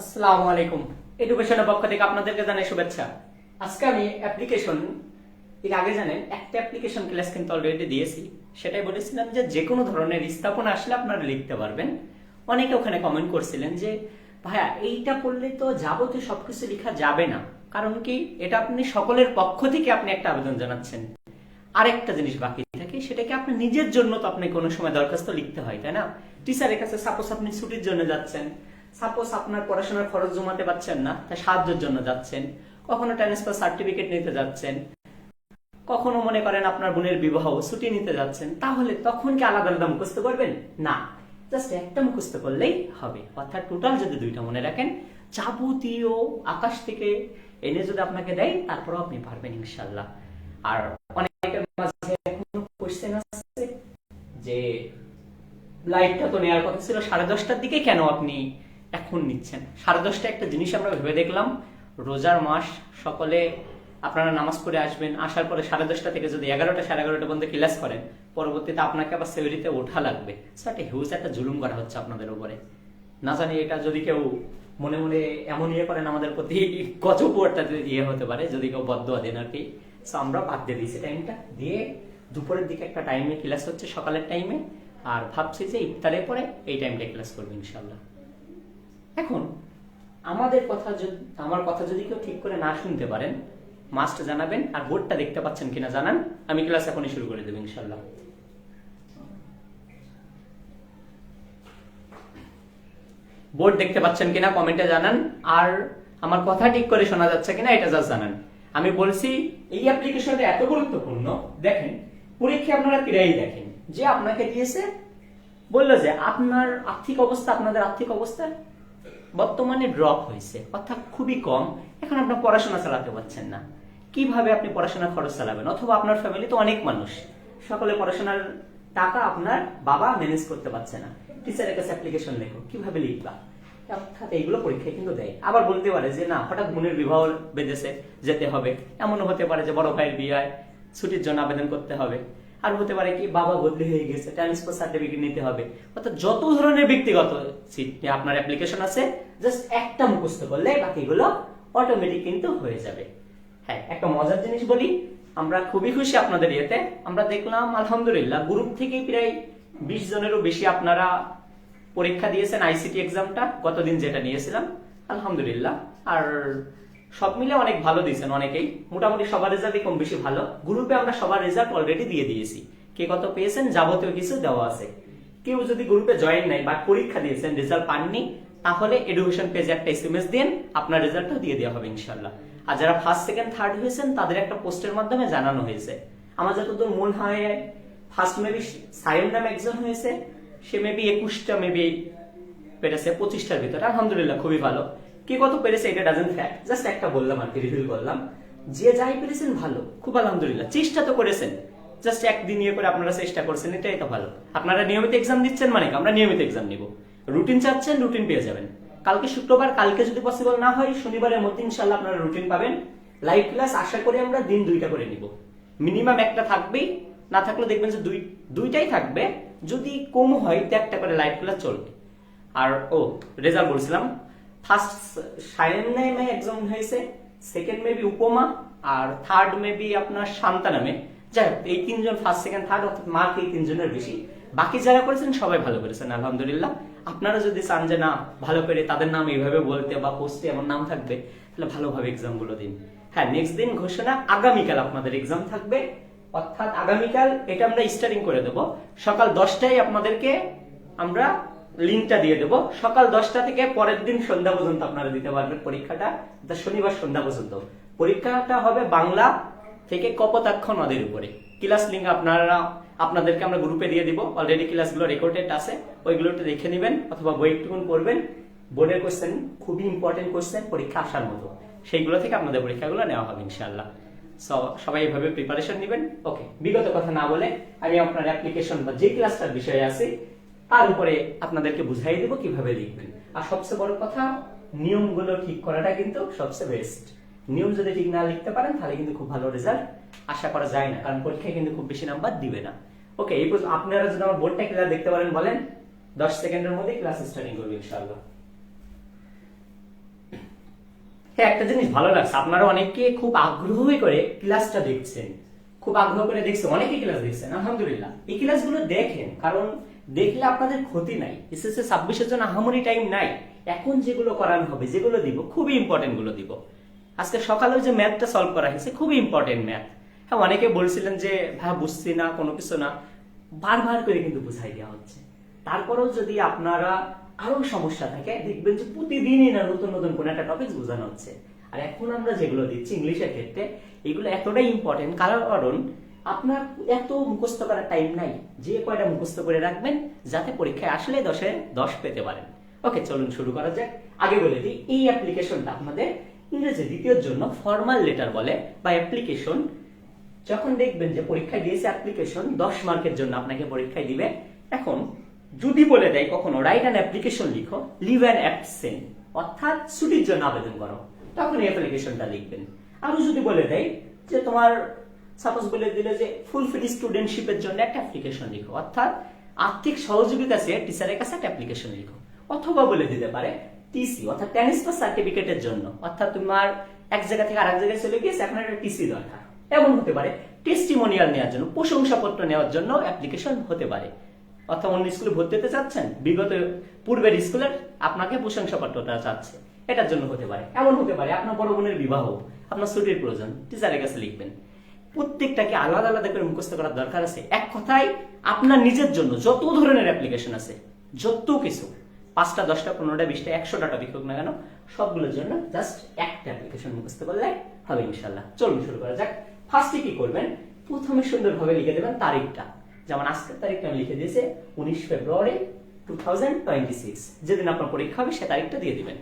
আসসালামু আলাইকুম। এডুকেশনের পক্ষ থেকে আপনাদেরকে জানাই শুভেচ্ছা। আজকে আমি অ্যাপ্লিকেশন এর আগে জানেন, একটা অ্যাপ্লিকেশন ক্লাস কিন্তু অলরেডি দিয়েছি। সেটাই বলেছিলাম যে যে কোনো ধরনের স্থাপনা আসলে আপনারা লিখতে পারবেন। অনেকে ওখানে কমেন্ট করছিলেন যে, ভাইয়া, এইটা করলে তো যাবতীয় সবকিছু লেখা যাবে না। কারণ কি? এটা আপনি সকলের পক্ষ থেকে আপনি একটা আবেদন জানাচ্ছেন। আরেকটা জিনিস বাকি থাকে, সেটাকে আপনি নিজের জন্য তো আপনি কোনো সময় দরখাস্ত লিখতে হয়, তাই না? টিচারের কাছে সাপোজ আপনি ছুটির জন্য যাচ্ছেন। সাপোজ আপনার পড়াশোনার খরচ জমাতে পারছেন না তাই সাহায্যের জন্য যাচ্ছেন, কখনো ট্রান্সফার সার্টিফিকেট নিতে যাচ্ছেন, কখনো মনে করেন আপনার বোনের বিবাহ, ছুটি নিতে যাচ্ছেন, তাহলে তখন কি আলাদা আলাদা মুখস্থ করবেন? না জাস্ট একটা মুখস্থ করলেই হবে। অর্থাৎ টোটাল যদি দুইটা মনে রাখেন, যাবতীয় আকাশ থেকে এনে যদি আপনাকে দেয়, তারপরও আপনি পারবেন ইনশাল্লাহ। আর অনেকের মাঝে এখনও কোশ্চেন আছে যে লাইটটা তো নেওয়ার কথা ছিল সাড়ে দশটার দিকে, কেন আপনি এখন নিচ্ছেন। সাড়ে দশটা একটা জিনিস আমরা ভেবে দেখলাম, রোজার মাস সকলে আপনারা নামাজ পড়ে আসবেন, আসার পরে সাড়ে দশটা থেকে যদি এগারোটা, সাড়ে এগারোটা পর্যন্ত ক্লাস করেন, পরবর্তীতে আপনাকে আবার সেভরিতে ওঠা লাগবে। একটা হিউজ একটা জুলুম করা হচ্ছে আপনাদের উপরে। না জানি এটা যদি কেউ মনে মনে এমন ইয়ে করেন, আমাদের প্রতি গজপুরটা ইয়ে হতে পারে, যদি কেউ বদ্ধ দেন আর কি। সো আমরা বাদ দিয়ে দিয়েছি টাইমটা দিয়ে দুপুরের দিকে একটা টাইমে ক্লাস হচ্ছে সকালের টাইমে আর ভাবছি যে ইফতারের পরে এই টাইমটা ক্লাস করব ইনশাল্লাহ এখন, আমাদের কথা যদি, আমার কথা যদি কেউ ঠিক করে না শুনতে পারেন মাস্ট জানাবেন আর বোর্ডটা দেখতে পাচ্ছেন কিনা জানান, আমি ক্লাস এখনই শুরু করে দেবো ইনশাল্লাহ বোর্ড দেখতে পাচ্ছেন কিনা, কমেন্টে জানান। আর আমার কথা ঠিক করে শোনা যাচ্ছে কিনা, এটা জাস্ট জানান। আমি বলছি, এই অ্যাপ্লিকেশনটা এত গুরুত্বপূর্ণ, দেখেন পরীক্ষা আপনারা প্রায়ই দেখেন, যে আপনাকে দিয়েছে, বলল যে আপনার আর্থিক অবস্থা, আপনাদের আর্থিক অবস্থা বর্তমানে ড্রপ হয়েছে, অর্থাৎ খুবই কম। এখন আপনার পড়াশোনা চালাতে পারছেন না। কীভাবে আপনি পড়াশোনার খরচ চালাবেন? অথবা আপনার ফ্যামিলি তো অনেক মানুষ। সকলে পড়াশোনার টাকা আপনার বাবা ম্যানেজ করতে পারছে না। টিচারের কাছে অ্যাপ্লিকেশন লেখো, কীভাবে লিখবা? অর্থাৎ এইগুলো পরীক্ষায় কিন্তু দেয়। আবার বলতে পারে যে, না, হঠাৎ বোনের বিবাহ বেঁধেছে, যেতে হবে। এমনও হতে পারে যে, বড় ভাইয়ের বিয়ে ছুটির জন্য আবেদন করতে হবে। আর হতে পারে কি বাবা বদলি হয়ে গেছে ট্রান্সফার সার্টিফিকেট নিতে হবে। অর্থাৎ যত ধরনের ব্যক্তিগত সিট আপনার অ্যাপ্লিকেশন আছে জাস্ট একটা মুখস্থ করলে বাকিগুলো অটোমেটিক কিন্তু হয়ে যাবে। হ্যাঁ একটা মজার জিনিস বলি, আমরা খুবই খুশি আপনাদের ইয়েতে। আমরা দেখলাম, আলহামদুলিল্লাহ গ্রুপ থেকে প্রায় বিশ জনেরও বেশি আপনারা পরীক্ষা দিয়েছেন আইসিটি এক্সামটা গতদিন যেটা নিয়েছিলাম, আলহামদুলিল্লাহ। আর সব মিলে অনেক ভালো দিয়েছেন অনেকেই। মোটামুটি সবার রেজাল্টই কম বেশি ভালো। গ্রুপে আমরা সবার রেজাল্ট অলরেডি দিয়ে দিয়েছি। কে কত পেয়েছেন যাবতীয় কিছু দেওয়া আছে। কেউ যদি গ্রুপে জয়েন নাই বা পরীক্ষা দিয়েছেন, রেজাল্ট পাননি, তাহলে এডুকেশন পেজে একটা এসএমএস দিন, আপনার রেজাল্টটা দিয়ে দেওয়া হবে ইনশাল্লাহ আর যারা ফার্স্ট সেকেন্ড থার্ড হয়েছেন, তাদের একটা পোস্টের মাধ্যমে জানানো হয়েছে। আমার যতদূর মনে হয় ফার্স্ট মেবি সাইম নামে একজন হয়েছে, সে মেবি একুশটা মেবি পেরেছে, পঁচিশটার ভিতরে। আলহামদুলিল্লাহ, খুবই ভালো। কে কত পেরেছে এটা ডাজেন্ট ফ্যাক্ট জাস্ট একটা বললাম আর কি রিভিল করলাম। যে যাই পেরেছেন, ভালো। খুব আলহামদুলিল্লাহ। চেষ্টা তো করেছেন। জাস্ট একদিন ইয়ে করে আপনারা চেষ্টা করছেন, এটাই তো ভালো। আপনারা নিয়মিত এক্সাম দিচ্ছেন মানে? আমরা নিয়মিত এক্সাম নিব। রুটিন চাচ্ছেন রুটিন পেয়ে যাবেন। কালকে শুক্রবার, কালকে যদি পসিবল না হয়, শনিবারের মধ্যে ইনশাল্লাহ আপনারা রুটিন পাবেন। লাইভ ক্লাস আশা করি আমরা দিন দুইটা করে নিব। মিনিমাম একটা থাকবেই। না থাকলে দেখবেন যে দুই, দুইটাই থাকবে। যদি কম হয়, তো একটা করে লাইভ ক্লাস চলবে। আর, ও রেজাল্ট বলছিলাম। ফার্স্ট সায়ন নামে একজন হয়েছে সেকেন্ড মেবি উপমা আর থার্ড মেবি আপনার শান্তা নামে যাই হোক এই তিনজন ফার্স্ট সেকেন্ড থার্ড অর্থাৎ মার্ক এই তিনজনের বেশি। বাকি যারা করেছেন, সবাই ভালো করেছেন, আলহামদুলিল্লাহ। আপনারা যদি চান যে না, ভালো করে তাদের নাম এইভাবে বলতে বা পোস্টে এমন নাম থাকবে, তাহলে ভালোভাবে এক্সামগুলো দিন। হ্যাঁ নেক্সট দিন ঘোষণা, আগামীকাল আপনাদের এক্সাম থাকবে। অর্থাৎ আগামীকাল এটা আমরা স্টার্টিং করে দেব। সকাল দশটায় আপনাদেরকে আমরা লিঙ্কটা দিয়ে দেব। সকাল দশটা থেকে পরের দিন সন্ধ্যা পর্যন্ত আপনারা দিতে পারবেন পরীক্ষাটা। শনিবার সন্ধ্যা পর্যন্ত। পরীক্ষাটা হবে বাংলা থেকে কপোতাক্ষ নদের উপরে। ক্লাস লিঙ্ক আপনারা, আপনাদেরকে আমরা গ্রুপে দিয়ে দিব। অলরেডি ক্লাসগুলো রেকর্ডেড আছে। ওইগুলো একটু দেখে নেবেন অথবা বই একটুকুন পড়বেন। বোর্ডের কোশ্চেন খুবই ইম্পর্টেন্ট কোশ্চেন পরীক্ষা আসার মতো। সেইগুলো থেকে আপনাদের পরীক্ষাগুলো নেওয়া হবে ইনশাল্লাহ সবাই এভাবে প্রিপারেশন নেবেন। ওকে বিগত কথা না বলে আমি আপনার অ্যাপ্লিকেশন বা যে ক্লাসটার বিষয়ে আছি তার উপরে আপনাদেরকে বুঝাই দেব কীভাবে লিখবেন। আর সবচেয়ে বড় কথা, নিয়মগুলো ঠিক করাটা কিন্তু সবচেয়ে বেস্ট নিয়ম যদি ঠিক না লিখতে পারেন, তাহলে কিন্তু খুব ভালো রেজাল্ট আশা করা যায় না, কারণ পরীক্ষায় কিন্তু খুব বেশি নাম্বার দিবে না। ওকে এই পর্যন্ত আপনারা যদি আমার বোর্ডটা ক্লিয়ার দেখতে পারেন, বলেন, দশ সেকেন্ডের মধ্যে ক্লাস স্টার্টিং করবে ইনশাআল্লাহ। হ্যাঁ একটা জিনিস ভালো লাগছে, আপনারা অনেকে খুব আগ্রহ করে ক্লাসটা দেখছেন। খুব আগ্রহ করে দেখছেন অনেকে ক্লাস দেখছেন, আলহামদুলিল্লাহ। এই ক্লাসগুলো দেখেন, কারণ দেখলে আপনাদের ক্ষতি নাই। এসএসসি ছাব্বিশের জন্য আহামরি টাইম নাই। এখন যেগুলো করানো হবে, যেগুলো দিব, খুবই ইম্পর্টেন্টগুলো দিব। আজকে সকালেও যে ম্যাথটা সলভ করা হয়েছে, খুবই ইম্পর্টেন্ট ম্যাথ হ্যাঁ অনেকে বলছিলেন যে, ভাই, বুঝছি না, কোনো কিছু না। বারবার করে কিন্তু বুঝাই দেওয়া হচ্ছে। তারপরেও যদি আপনারা আরও সমস্যা থাকে, দেখবেন যে প্রতিদিনই না, নতুন নতুন কোনো একটা টপিক বোঝানো হচ্ছে। আর এখন আমরা যেগুলো দিচ্ছি ইংলিশের ক্ষেত্রে, এগুলো এতটাই ইম্পর্টেন্ট কারণ আপনার এত মুখস্থ করার টাইম নাই। যে কয়টা মুখস্থ করে রাখবেন, যাতে পরীক্ষায় আসলে দশে দশ পেতে পারেন। ওকে চলুন শুরু করা যাক। আগে বলে দিই, এই অ্যাপ্লিকেশনটা আপনাদের ইংরেজি দ্বিতীয়র জন্য ফর্মাল লেটার বলে বা অ্যাপ্লিকেশন যখন দেখবেন যে পরীক্ষায় দিয়েছে অ্যাপ্লিকেশন দশ মার্কের জন্য আপনাকে পরীক্ষায় দিবে। এখন যদি বলে দেয় কখনো রাইট অ্যান অ্যাপ্লিকেশন লিখো লিভ অ্যান অ্যাবসেন্ট অর্থাৎ ছুটির জন্য আবেদন করো। তখন এই অ্যাপ্লিকেশনটা লিখবেন। আরও যদি বলে দেয় যে তোমার সাপোজ বলে দিলে যে ফুল ফ্রি স্টুডেন্টশিপের জন্য একটা অ্যাপ্লিকেশন লিখো। অর্থাৎ আর্থিক সহযোগিতা চেয়ে টিচারের কাছে একটা অ্যাপ্লিকেশন লিখো। অথবা বলে দিতে পারে টিসি অর্থাৎ ট্রান্সফার সার্টিফিকেটের জন্য। অর্থাৎ তোমার এক জায়গা থেকে আরেক জায়গায় চলে গিয়েছে, এখন একটা টিসি দরকার। এমন হতে পারে টেস্টিমোনিয়াল নেওয়ার জন্য, প্রশংসাপত্র নেওয়ার জন্য অ্যাপ্লিকেশন হতে পারে। অর্থাৎ অন্য স্কুলে ভর্তি হতে চাচ্ছেন, বিগত পূর্বের স্কুলের আপনাকে প্রশংসাপত্রটা চাচ্ছে। এটার জন্য হতে পারে। এমন হতে পারে, আপনার বড় বোনের বিবাহ, আপনার ছুটির প্রয়োজন টিচারের কাছে লিখবেন। প্রত্যেকটাকে আলাদা আলাদা করে মুখস্থ করার দরকার আছে। এক কথায়, আপনার নিজের জন্য যত ধরনের অ্যাপ্লিকেশন আছে, যত কিছু, পাঁচটা, দশটা, পনেরোটা, বিশটা, একশোটা টপিক হোক না কেন, সবগুলোর জন্য জাস্ট একটা অ্যাপ্লিকেশন মুখস্থ করলে হবে ইনশাল্লাহ চলুন শুরু করা যাক। ফার্স্টে কি করবেন? প্রথমে সুন্দরভাবে লিখে দেবেন তারিখটা। যেমন আজকের তারিখটা আমি লিখে দিয়েছি উনিশ February two thousand twenty six যেদিন আপনার পরীক্ষা হবে, সে তারিখটা দিয়ে দিবেন।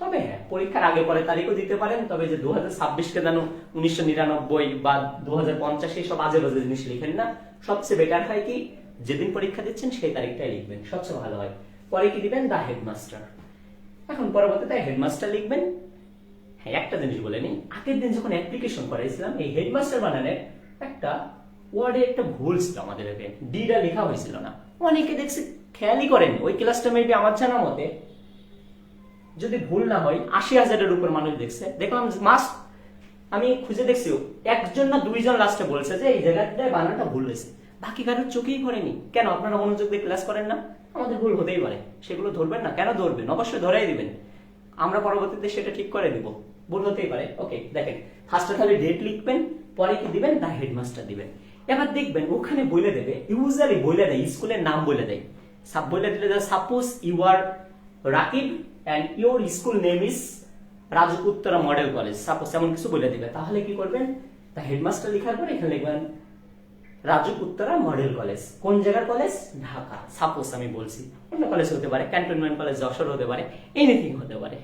তবে হ্যাঁ পরীক্ষার আগে পরে তারিখও দিতে পারেন, তবে যে দু হাজার ছাব্বিশকে যেন উনিশশো নিরানব্বই বা দু হাজার পঞ্চাশ এইসব আজে বাজে জিনিস লিখেন না, সবচেয়ে বেটার হয় কি, যেদিন পরীক্ষা দিচ্ছেন সেই তারিখটাই লিখবেন, সবচেয়ে ভালো হয়। পরে কি দিবেন? দা হেডমাস্টার এখন পরবর্তীতে হেডমাস্টার লিখবেন। হ্যাঁ একটা জিনিস বলে নিই, আগের দিন যখন অ্যাপ্লিকেশন করাইছিলাম, এই হেডমাস্টার বানানের একটা ওয়ার্ডে একটা ভুল ছিল আমাদের ডিটা লেখা হয়েছিল না। অনেকে দেখছি খেয়ালই করেন, ওই ক্লাসটা মেবি আমার জানা মতে যদি ভুল না হয়, আশি হাজারের উপর মানুষ দেখছে। দেখলাম মাস, আমি খুঁজে দেখছি, একজন না দুইজন লাস্টে বলছে যে এই জায়গাটায় বানানটা ভুল হয়েছে। বাকি কারোর চোখেই করেনি কেন? আপনারা মনোযোগ দিয়ে ক্লাস করেন না? আমাদের ভুল হতেই পারে। সেগুলো ধরবেন না। কেন ধরবেন? অবশ্যই ধরাই দিবেন। আমরা পরবর্তীতে সেটা ঠিক করে দিব। ভুল হতেই পারে। ওকে দেখেন। ফার্স্টে তাহলে ডেট লিখবেন, পরে কি দিবেন? দা হেডমাস্টার দিবেন। এবার দেখবেন, ওখানে বলে দেবে ইউজারই বলে দেয়, স্কুলের নাম বলে দেয়। সাব বলে দিলে suppose you are Rakib and your school name is Raju Uttara model college suppose এমন কিছু বলে দিবে, তাহলে কি করবেন? তা হেডমাস্টার লেখার পরে এখানে লিখবেন রাজু মডেল কলেজ কোন জায়গার কলেজ ঢাকা। সাপোজ আমি বলছি, অন্য কলেজ হতে পারে ক্যান্টনমেন্ট কলেজ যশোর হতে পারে এনিথিং হতে পারে।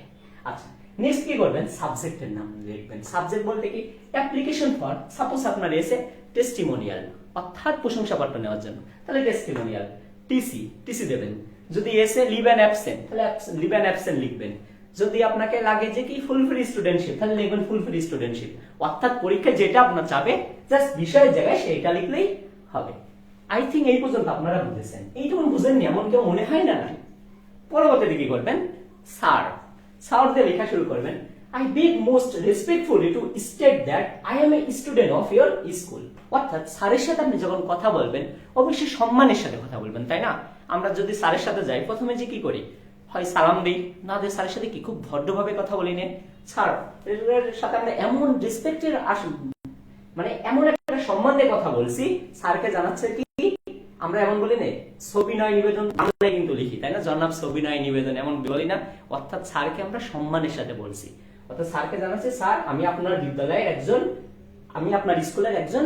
আচ্ছা নেক্সট কি করবেন? সাবজেক্টের নাম লিখবেন। সাবজেক্ট বলতে কি অ্যাপ্লিকেশন ফর সাপোজ আপনার এসে টেস্টিমোনিয়াল অর্থাৎ প্রশংসাপত্র নেওয়ার জন্য। তাহলে টেস্টিমোনিয়াল টিসি টিসি দেবেন। যদি এসে লিভ অ্যান্ড অ্যাবসেন্ট তাহলে লিভ অ্যান্ড অ্যাবসেন্ট লিখবেন। যদি আপনাকে লাগে যে কি ফুল ফ্রি স্টুডেন্টশিপ তাহলে লিখবেন ফুল ফ্রি স্টুডেন্টশিপ অর্থাৎ পরীক্ষায় যেটা আপনার চাবে জাস্ট বিষয়ের জায়গায় সেটা লিখলেই হবে। আই থিঙ্ক এই পর্যন্ত আপনারা বুঝেছেন। এইটুকু বুঝেননি, এমন কেউ মনে হয় না নাই। পরবর্তীতে কি করবেন? স্যার স্যার দিয়ে লেখা শুরু করবেন I beg most respectfully to state that I am a student of your school অর্থাৎ স্যারের সাথে আপনি যখন কথা বলবেন, অবশ্যই সম্মানের সাথে কথা বলবেন, তাই না? আমরা যদি স্যারের সাথে যাই, প্রথমে যে কি করি? হয় সালাম দিই। না দিয়ে স্যারের সাথে কি খুব ভদ্রভাবে কথা বলি নে। স্যার সাথে আমরা এমন রেসপেক্টের আস মানে এমন একটা সম্মান দিয়ে কথা বলছি, স্যারকে জানাচ্ছে কি, আমরা এমন বলি না, সবিনয় নিবেদন বাংলায় কিন্তু লিখি, তাই না? জনাব সবিনয় নিবেদন, এমন বলি না। অর্থাৎ স্যারকে আমরা সম্মানের সাথে বলছি। অর্থাৎ স্যারকে জানাচ্ছি, স্যার, আমি আপনার বিদ্যালয়ের একজন, আমি আপনার স্কুলের একজন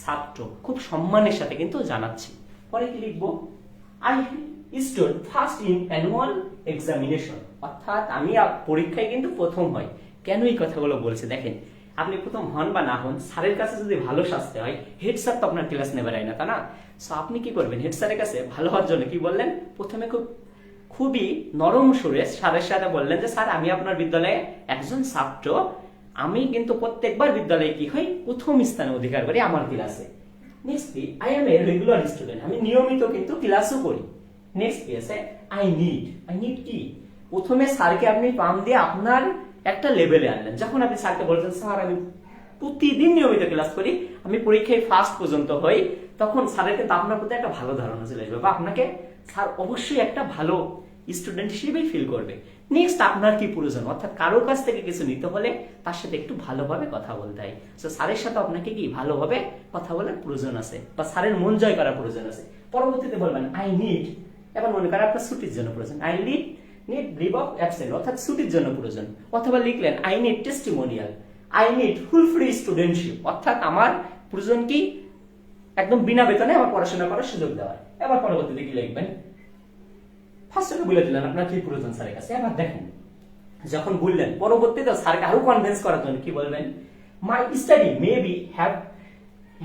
ছাত্র। খুব সম্মানের সাথে কিন্তু জানাচ্ছি। পরে কি লিখব? I stood first in annual examination অর্থাৎ আমি পরীক্ষায় কিন্তু প্রথম হয় কেন এই কথাগুলো বলছে? দেখেন, আপনি প্রথম হন বা না হন, স্যারের কাছে যদি ভালো শাস্তি হয় হেড স্যার তো আপনার ক্লাস নেবে না তা না? সো আপনি কি করবেন? হেড স্যারের কাছে ভালো হওয়ার জন্য কি বললেন? প্রথমে খুব, খুবই নরম সুরে স্যারের সাথে বললেন যে, স্যার, আমি আপনার বিদ্যালয়ে একজন ছাত্র। আমি কিন্তু প্রত্যেকবার বিদ্যালয়ে কি হই? প্রথম স্থানে অধিকার করি আমার ক্লাসে নেক্সট কি I am a regular student আমি নিয়মিত কিন্তু ক্লাসও করি। নেক্সট কি আছে আই নিড আই নিড কি প্রথমে স্যারকে আপনি পাম দিয়ে আপনার একটা লেভেলে আনলেন যখন আপনি স্যারকে বলছেন, স্যার, আমি প্রতিদিন নিয়মিত ক্লাস করি, আমি পরীক্ষায় ফার্স্ট পর্যন্ত হই, তখন স্যারের কিন্তু আপনার প্রতি একটা ভালো ধারণা চলে আসবে বা আপনাকে স্যার অবশ্যই একটা ভালো স্টুডেন্ট হিসেবেই ফিল করবে। নেক্সট আপনার কি প্রয়োজন? অর্থাৎ কারোর কাছ থেকে কিছু নিতে হলে তার সাথে একটু ভালোভাবে কথা বলতে হয়। তো স্যারের সাথে আপনাকে কি ভালোভাবে কথা বলার প্রয়োজন আছে? বা স্যারের মন জয় করার প্রয়োজন আছে? পরবর্তীতে বলবেন আই নিড এখন মনে করেন আপনার ছুটির জন্য প্রয়োজন। I need need leave of absent অর্থাৎ ছুটির জন্য প্রয়োজন। অথবা লিখলেন I need testimonial I need full free studentship অর্থাৎ আমার প্রয়োজন কি? একদম বিনা বেতনে আমার পড়াশোনা করার সুযোগ দেওয়ার। এবার পরবর্তীতে কি লিখবেন? ফার্স্টে বলে দিলেন আপনার কি প্রয়োজন স্যারের কাছে? এবার দেখেন, যখন বললেন, পরবর্তীতে স্যারকে আরও কনভিন্স করার জন্য কি বলবেন my study may be have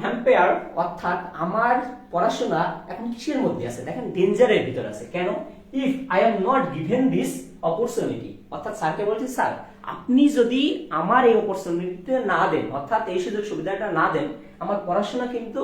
hamper অর্থাৎ আমার পড়াশোনা এখন কিসের মধ্যে আছে? দেখেন ডেঞ্জারের ভিতর আছে। কেন? If I am not given this opportunity অর্থাৎ স্যারকে বলছি, স্যার, আপনি যদি আমার এই অপরচুনিটিতে না দেন, অর্থাৎ এই সুযোগ সুবিধাটা না দেন, আমার পড়াশোনা কিন্তু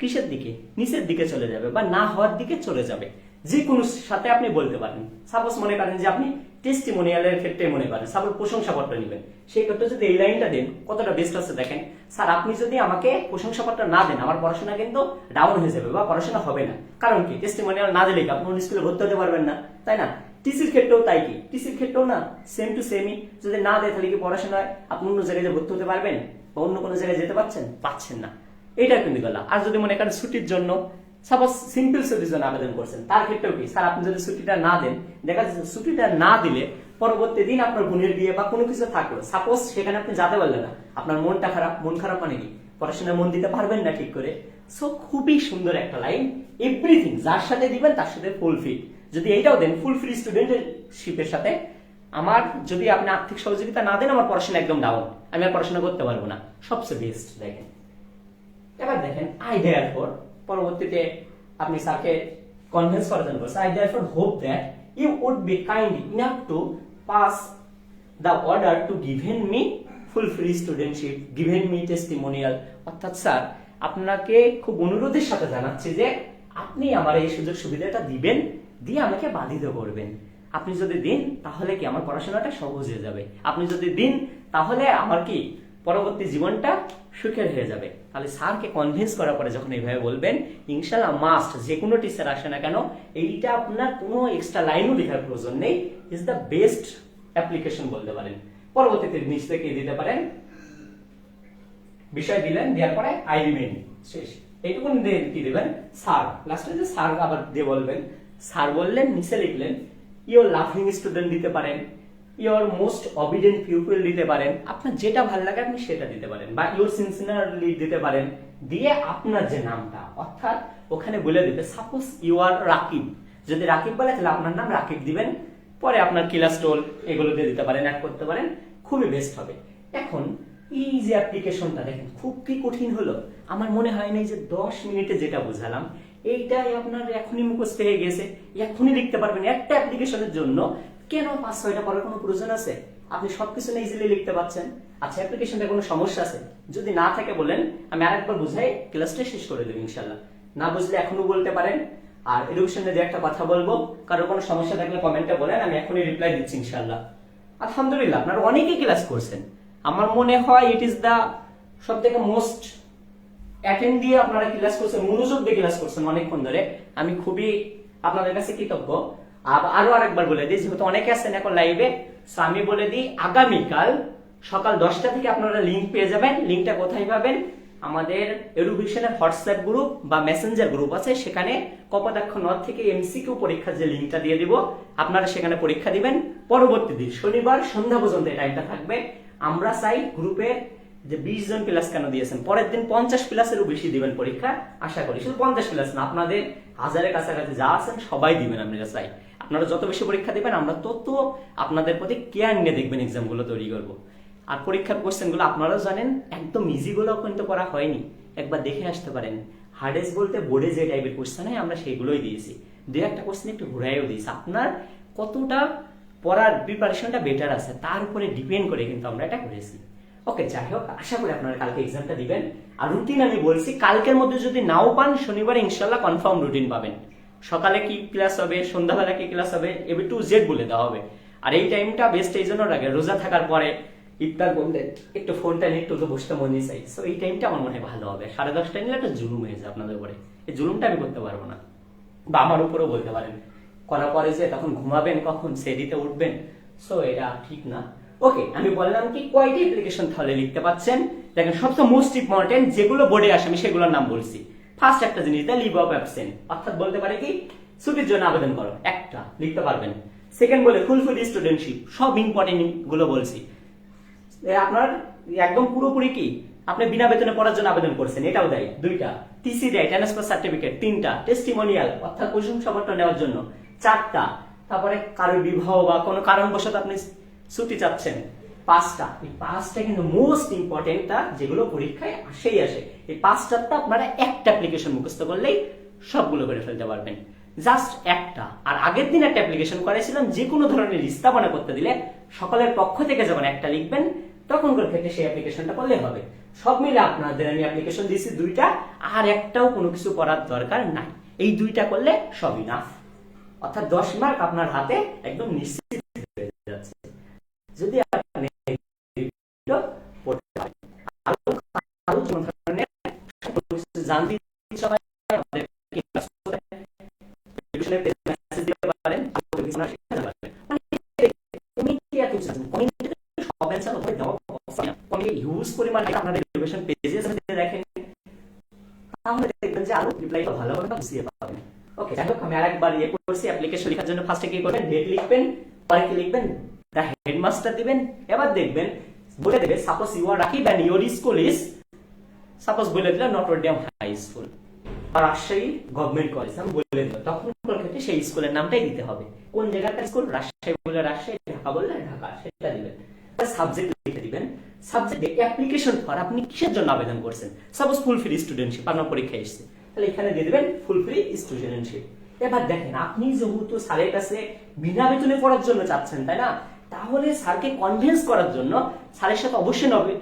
কিসের দিকে? নিচের দিকে চলে যাবে বা না হওয়ার দিকে চলে যাবে। যে কোনো সাথে আপনি বলতে পারেন। সাপোজ মনে করেন যে আপনি টেস্টিমোনিয়ালের ক্ষেত্রে মনে করেন সাপোজ প্রশংসাপত্র নেবেন। সেই ক্ষেত্রে যদি এই লাইনটা দেন, কতটা বেস্ট আছে দেখেন। স্যার, আপনি যদি আমাকে প্রশংসাপত্র না দেন, আমার পড়াশোনা কিন্তু ডাউন হয়ে যাবে বা পড়াশোনা হবে না। কারণ কি? টেস্টিমোনিয়াল না দিলে আপনি স্কুলে ভর্তি হতে পারবেন না, তাই না? টিসির ক্ষেত্রেও তাই কি? টিসির ক্ষেত্রেও না সেম টু সেমই যদি না দেয়, তাহলে কি পড়াশোনায় আপনি অন্য জায়গায় ভর্তি হতে পারবেন? বা অন্য কোনো জায়গায় যেতে পারছেন? পাচ্ছেন না। এটা কিন্তু গেল। আর যদি মনে করেন ছুটির জন্য সাপোজ সিম্পল জন্য আবেদন করছেন, তার ক্ষেত্রেও কি? স্যার, আপনি যদি ছুটিটা না দেন, দেখা যাচ্ছে ছুটিটা না দিলে পরবর্তী দিন আপনার বোনের বিয়ে বা কোনো কিছু থাকল। সাপোজ সেখানে আপনি যেতে পারলেন না, আপনার মনটা খারাপ, মন খারাপ মানে কি? পড়াশোনায় মন দিতে পারবেন না ঠিক করে। সো খুবই সুন্দর একটা লাইন এভরিথিং যার সাথে দিবেন তার সাথে ফুল ফিট যদি এইটাও দেন ফুল ফ্রি স্টুডেন্টশিপের সাথে, আমার যদি আপনি আর্থিক সহযোগিতা না দেন, আমার পড়াশোনা একদম ডাউন আমি আর পড়াশোনা করতে পারব না। সবচেয়ে বেস্ট দেখেন। এবার দেখেন আই দেয়ার ফর পরবর্তীতে আপনি স্যারকে কনভিন্স করার জন্য I therefore hope that you would be kind enough to pass the order to given me full free studentship given me testimonial অর্থাৎ স্যার, আপনাকে খুব অনুরোধের সাথে জানাচ্ছি যে আপনি আমার এই সুযোগ সুবিধাটা দিবেন, দিয়ে আমাকে বাধিত করবেন। আপনি যদি দিন, তাহলে কি আমার পড়াশোনাটা সহজ হয়ে যাবে? আপনি যদি দিন, তাহলে আমার কি পরবর্তী জীবনটা সুখের হয়ে যাবে। তাহলে স্যারকে কনভিন্স করার পরে যখন এইভাবে বলবেন ইনশাল্লাহ মাস্ট যে কোনো টিচার আসে না কেন, এইটা আপনার কোনো এক্সট্রা লাইনও লেখার প্রয়োজন নেই। ইজ দ্য বেস্ট অ্যাপ্লিকেশন বলতে পারেন। পরবর্তীতে নিচ থেকে দিতে পারেন। বিষয় দিলেন, দেওয়ার পরে আই রিমেইন শেষ। এইটুকু কি দেবেন? স্যার লাস্টে যে স্যার আবার দিয়ে বলবেন স্যার বললেন, নিচে লিখলেন ইওর লাফিং স্টুডেন্ট দিতে পারেন। ইওর মোস্ট অবিডেন্ট পিউপিল দিতে পারেন, আপনার যেটা ভালো লাগে আপনি সেটা দিতে পারেন, বা ইওর সিনসিনারলি দিতে পারেন, দিয়ে আপনার যে নামটা, অর্থাৎ ওখানে বলে দিবে সাপোজ ইউ আর রাকিব যদি রাকিব বলে, তাহলে আপনার নাম রাকিব দিবেন, পরে আপনার কিলাস টোল এগুলো দিয়ে দিতে পারেন অ্যাড করতে পারেন, খুবই বেস্ট হবে। এখন, এই যে অ্যাপ্লিকেশনটা দেখেন, খুব কি কঠিন হলো। আমার মনে হয় না যে দশ মিনিটে যেটা বুঝালাম, এইটাই আপনার এখনই মুখস্থ হয়ে গেছে, এখনই লিখতে পারবেন একটা অ্যাপ্লিকেশনের জন্য কেন পাঁচ ছয়টা পড়ার কোনো প্রয়োজন আছে? আপনি সবকিছু না ইজিলি লিখতে পারছেন। আচ্ছা অ্যাপ্লিকেশনটা কোনো সমস্যা আছে? যদি না থাকে বলেন, আমি আরেকবার বুঝাই ক্লাসটা শেষ করে দেবো ইনশাল্লাহ না বুঝলে এখনও বলতে পারেন। আর এডুকেশনে যে একটা কথা বলব কারও কোনো সমস্যা থাকলে কমেন্টে বলেন, আমি এখনই রিপ্লাই দিচ্ছি ইনশাল্লাহ আলহামদুলিল্লাহ, আপনারা অনেকেই ক্লাস করছেন। আমার মনে হয় ইট ইজ দ্য সব থেকে মোস্ট অ্যাটেন্ড দিয়ে আপনারা ক্লাস করছেন, মনোযোগ দিয়ে ক্লাস করছেন অনেকক্ষণ ধরে। আমি খুবই আপনাদের কাছে কৃতজ্ঞ। আর আরও আরেকবার বলে দিই, যেহেতু অনেকে আছেন এখন লাইভে আমি বলে দিই, আগামীকাল সকাল দশটা থেকে আপনারা লিঙ্ক পেয়ে যাবেন। লিঙ্কটা কোথায় পাবেন? আমাদের এডুকেশনের হোয়াটসঅ্যাপ গ্রুপ বা মেসেঞ্জার গ্রুপ আছে, সেখানে কপদাক্ষ নদ থেকে এমসিকিউ পরীক্ষার যে লিঙ্কটা দিয়ে দিব, আপনারা সেখানে পরীক্ষা দিবেন। পরবর্তী দিন, শনিবার সন্ধ্যা পর্যন্ত এই টাইমটা থাকবে। আমরা চাই গ্রুপের যে বিশ জন প্লাস কেন দিয়েছেন? পরের দিন পঞ্চাশ প্লাসেরও বেশি দিবেন পরীক্ষা, আশা করি। শুধু পঞ্চাশ প্লাস না, আপনাদের হাজারের কাছাকাছি যা আছেন সবাই দিবেন আপনারা চাই। আপনারা যত বেশি পরীক্ষা দেবেন, আমরা তত আপনাদের প্রতি কেয়ার নিয়ে দেখবেন এক্সামগুলো তৈরি করব। আর পরীক্ষার কোশ্চেনগুলো আপনারাও জানেন, একদম ইজিগুলো কিন্তু করা হয়নি। একবার দেখে আসতে পারেন। হার্ডেস বলতে বোর্ডে যে টাইপের কোশ্চেন হয়, আমরা সেইগুলোই দিয়েছি। দু একটা কোশ্চেন একটু ঘুরাইও দিয়েছি। আপনার কতটা পড়ার প্রিপারেশনটা বেটার আছে, তার উপরে ডিপেন্ড করে কিন্তু আমরা এটা করেছি। ওকে যাই হোক, আশা করি আপনারা কালকে এক্সামটা দিবেন। আর রুটিন আমি বলছি, কালকের মধ্যে যদি নাও পান, শনিবার ইনশাল্লাহ কনফার্ম রুটিন পাবেন। সকালে কি ক্লাস হবে, সন্ধ্যাবেলা কি ক্লাস হবে এবি টু জেড বলে দেওয়া হবে। আর এই টাইমটা বেস্ট এই জন্য লাগে রোজা থাকার পরে ইফতার করলে একটু ফোনটা নিয়ে একটু বসতে মনে চাই সো এই টাইমটা আমার মনে হয় ভালো হবে। সাড়ে দশটা নিলে একটা জুলুম হয়ে যায় আপনাদের উপরে। এই জুলুমটা আমি করতে পারব না। বা আমার উপরেও বলতে পারেন। করার পরে যে তখন ঘুমাবেন, কখন সেদিতে উঠবেন সো এটা ঠিক না। ওকে আমি বললাম কি, কয়টি অ্যাপ্লিকেশন তাহলে লিখতে পাচ্ছেন? দেখেন, সবচেয়ে মোস্ট ইম্পর্টেন্ট যেগুলো বোর্ডে আসে, আমি সেগুলোর নাম বলছি। ফার্স্ট একটা জিনিস দেয় লিভ অফ অ্যাবসেন্ট অর্থাৎ বলতে পারে কি? ছুটির জন্য আবেদন করো। একটা, লিখতে পারবেন। সেকেন্ড বলে ফুলফিল স্টুডেন্টশিপ সব ইম্পর্টেন্টগুলো বলছি। আপনার একদম পুরোপুরি কি? আপনি বিনা বেতনে পড়ার জন্য আবেদন করছেন, এটাও দেয়। দুইটা টিসি দেয় ট্রান্সফার সার্টিফিকেট তিনটা টেস্টিমোনিয়াল অর্থাৎ প্রশংসাপত্র নেওয়ার জন্য। চারটা, তারপরে কারোর বিবাহ বা কোনো কারণবশত আপনি ছুটি চাচ্ছেন। পাঁচটা এই পাঁচটা কিন্তু মোস্ট ইম্পর্টেন্টটা যেগুলো পরীক্ষায় আসেই আসে। এই পাঁচটাতে আপনারা একটা অ্যাপ্লিকেশন মুখস্থ করলেই সবগুলো করে ফেলতে পারবেন। জাস্ট একটা। আর আগের দিন একটা অ্যাপ্লিকেশন করেছিলাম যে কোনো ধরনের স্থাপনা করতে দিলে সকলের পক্ষ থেকে যখন একটা লিখবেন তখনকার ক্ষেত্রে সেই অ্যাপ্লিকেশনটা করলে হবে। সব মিলে আপনাদের আমি অ্যাপ্লিকেশন দিয়েছি দুইটা, আর একটাও কোনো কিছু করার দরকার নাই। এই দুইটা করলে সবই না অর্থাৎ দশ মার্ক আপনার হাতে একদম নিশ্চিত হয়ে যাচ্ছে যদি আপনি এইগুলো পড়তে পারেন আরও আরও কোনো ধরনের কোনো কিছু জানতে ইচ্ছা হয় আমাদের class করে টেলিভিশনে মেসেজ দিতে পারেন আরও কিছু না শিখতে পারেন মানে কমিটি এত কিছু আছে কমিটি সব অ্যান্সার উপরে দেওয়া possible না। কমিটি হিউজ পরিমাণে আপনাদের টেলিভিশন পেজে দেখেন, তাহলে দেখবেন ইয়ে করছি অ্যাপ্লিকেশন লেখার জন্য ফার্স্টে কি করবেন? ডেট লিখবেন, পরে কি লিখবেন? দ্য হেডমাস্টার দিবেন। এবার দেখবেন, বলে দেবে suppose you are Rakib and your school is suppose বলে দিলাম Notre Dame school. Rajshahi government college আমি বলে দিলাম তখন ক্ষেত্রে সেই স্কুলের নামটাই দিতে হবে। কোন জায়গাটা স্কুল? রাজশাহী বলে রাজশাহী, ঢাকা বললে ঢাকা, সেটা দিবেন। সাবজেক্ট লিখে দিবেন। সাবজেক্টে অ্যাপ্লিকেশন ফর আপনি কিসের জন্য আবেদন করছেন? সাপোজ ফুল ফ্রি স্টুডেন্টশিপ আপনার পরীক্ষায় এসেছে। তাহলে এখানে দিয়ে দিবেন ফুল ফ্রি স্টুডেন্টশিপ এবার দেখেন, আপনি যেহেতু স্যারের কাছে বিনা বেতনে পড়ার জন্য চাচ্ছেন, তাই না? তাহলে স্যারকে কনভিন্স করার জন্য স্যারের সাথে অবশ্যই নবে।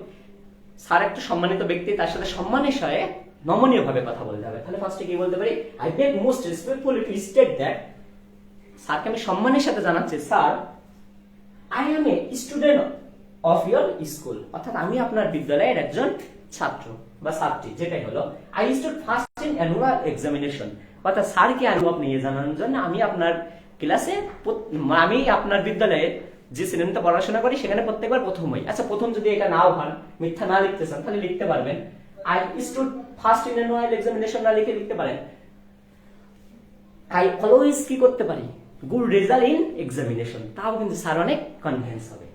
স্যার একটা সম্মানিত ব্যক্তি, তার সাথে সম্মানের সহে নমনীয় ভাবে কথা বলতে হবে। তাহলে ফার্স্টে কি বলতে পারি? I beg most respectful to state that স্যারকে আমি সম্মানের সাথে জানাচ্ছি, sir I am a student of your school অর্থাৎ আমি আপনার বিদ্যালয়ের একজন ছাত্র বা ছাত্রী, যেটাই হলো। I stood first in annual examination অর্থাৎ স্যারকে অনুভব নিয়ে জানানোর জন্য আমি আপনার ক্লাসে আমি আপনার বিদ্যালয়ে যে শ্রেণীতে পড়াশোনা করি, সেখানে প্রত্যেকবার প্রথম হই আচ্ছা প্রথম যদি এটা নাও হন মিথ্যা না লিখতে চান, তাহলে লিখতে পারবেন। I stood first in annual examination না লিখে লিখতে পারেন। আই অলওয়েজ কি করতে পারি? গুড রেজাল্ট ইন এক্সামিনেশন তাও কিন্তু স্যার অনেক কনভিন্স হবে।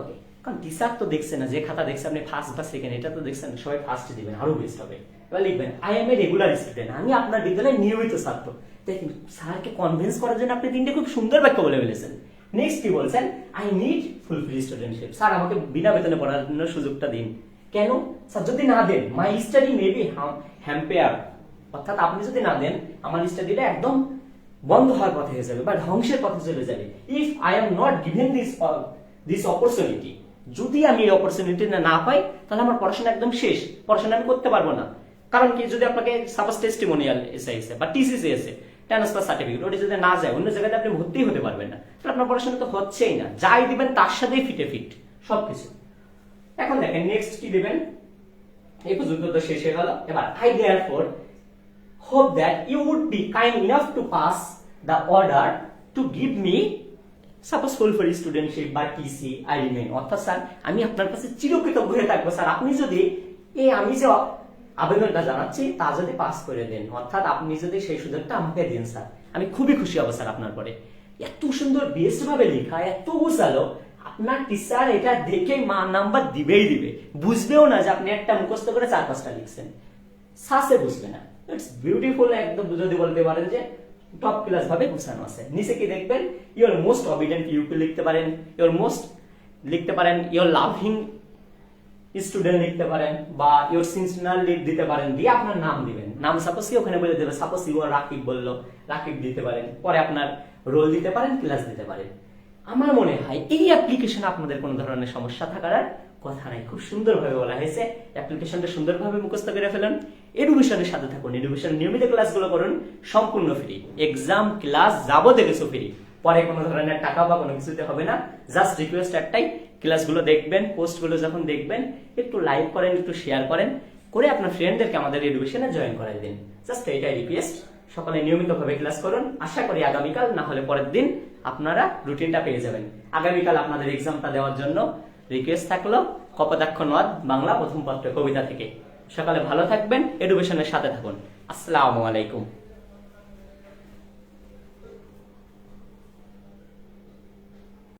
ওকে কারণ টিচার তো দেখছে না, যে খাতা দেখছে, আপনি ফার্স্ট বা সেকেন্ড এটা তো দেখছেন, সবাই ফার্স্ট দিবেন, আরও বেস্ট হবে। এবার লিখবেন I am a regular student আমি আপনার বিদ্যালয়ে নিয়মিত ছাত্র। দেখুন স্যারকে কনভিন্স করার জন্য আপনি তিনটে খুব সুন্দর বাক্য বলে ফেলেছেন। নেক্সট কি বলছেন? I need full free studentship sir আমাকে বিনা বেতনে পড়ানোর সুযোগটা দিন। কেন? স্যার, যদি না দেন মাই স্টাডি মেবি হ্যাম্পেয়ার অর্থাৎ আপনি যদি না দেন, আমার স্টাডিটা একদম বন্ধ হওয়ার পথে হয়ে যাবে বা ধ্বংসের পথে চলে যাবে। If I am not given this this opportunity যদি আমি এই অপরচুনিটি না পাই, তাহলে আমার পড়াশোনা একদম শেষ। পড়াশোনা আমি করতে পারব না। কারণ কি? যদি আপনাকে সাপোজ টেস্টিমোনিয়াল এসে এসে বা টিসিসি এসে ট্রান্সফার সার্টিফিকেট ওটা যদি না যায়, অন্য জায়গাতে আপনি ভর্তি হতে পারবেন না। তাহলে আপনার পড়াশোনা তো হচ্ছেই না। যাই দিবেন, তার সাথেই ফিটে ফিট সবকিছু। এখন দেখেন নেক্সট কি দিবেন? এই পর্যন্ত তো শেষ হয়ে গেল। এবার I therefore hope that you would be kind enough to pass the order to give me suppose full for studentship বা টিসি আই রিমেন অর্থাৎ স্যার, আমি আপনার কাছে চিরকৃতজ্ঞ হয়ে থাকব। স্যার, আপনি যদি এই আমি যে আবেদনটা জানাচ্ছি, তা যদি পাস করে দেন, অর্থাৎ আপনি যদি সেই সুযোগটা আমাকে দিন, স্যার, আমি খুবই খুশি হব, স্যার, আপনার পরে। এত সুন্দর বেস্ট ভাবে লেখা, এত বুঝালো আপনার টিচার এটা দেখে মা নাম্বার দিবেই দিবে। বুঝবেও না যে আপনি একটা মুখস্থ করে চার পাঁচটা লিখছেন। শ্বাসে বুঝবে না। ইটস বিউটিফুল একদম যদি বলতে পারেন যে টপ ক্লাস ভাবে গুছানো আছে। নিচে কি দেখবেন? ইওর মোস্ট অবিডেন্ট ইউপি লিখতে পারেন। ইওর মোস্ট লিখতে পারেন। ইওর লাভিং স্টুডেন্ট লিখতে পারেন বা ইওর সিনসিনাল দিতে পারেন। দিয়ে আপনার নাম দিবেন। নাম সাপোজ কি? ওখানে বলে দেবে সাপোজ ইউ রাকিব বলল। রাকিব দিতে পারেন। পরে আপনার রোল দিতে পারেন ক্লাস দিতে পারেন। আমার মনে হয় এই অ্যাপ্লিকেশন আপনাদের কোনো ধরনের সমস্যা থাকার কথা নাই। খুব সুন্দরভাবে বলা হয়েছে। অ্যাপ্লিকেশনটা সুন্দরভাবে মুখস্থ করে ফেলেন। এডুকেশনের সাথে থাকুন। এডুকেশন নিয়মিত ক্লাসগুলো করুন। সম্পূর্ণ ফ্রি এক্সাম ক্লাস যাবতীয় কিছু ফ্রি পরে কোনো ধরনের টাকা বা কোনো কিছুতে হবে না। জাস্ট রিকোয়েস্ট একটাই। ক্লাসগুলো দেখবেন পোস্টগুলো যখন দেখবেন, একটু লাইক করেন, একটু শেয়ার করেন। করে আপনার ফ্রেন্ডদেরকে আমাদের এডুকেশনে জয়েন করাই দিন। জাস্ট এইটাই রিকোয়েস্ট সকালে নিয়মিতভাবে ক্লাস করুন। আশা করি আগামীকাল, না হলে পরের দিন আপনারা রুটিনটা পেয়ে যাবেন। আগামীকাল আপনাদের এক্সামটা দেওয়ার জন্য রিকোয়েস্ট থাকল কপদাক্ষ নদ, বাংলা প্রথম পত্র কবিতা থেকে। সকালে ভালো থাকবেন এডুকেশনের সাথে থাকুন। আসসালামু আলাইকুম।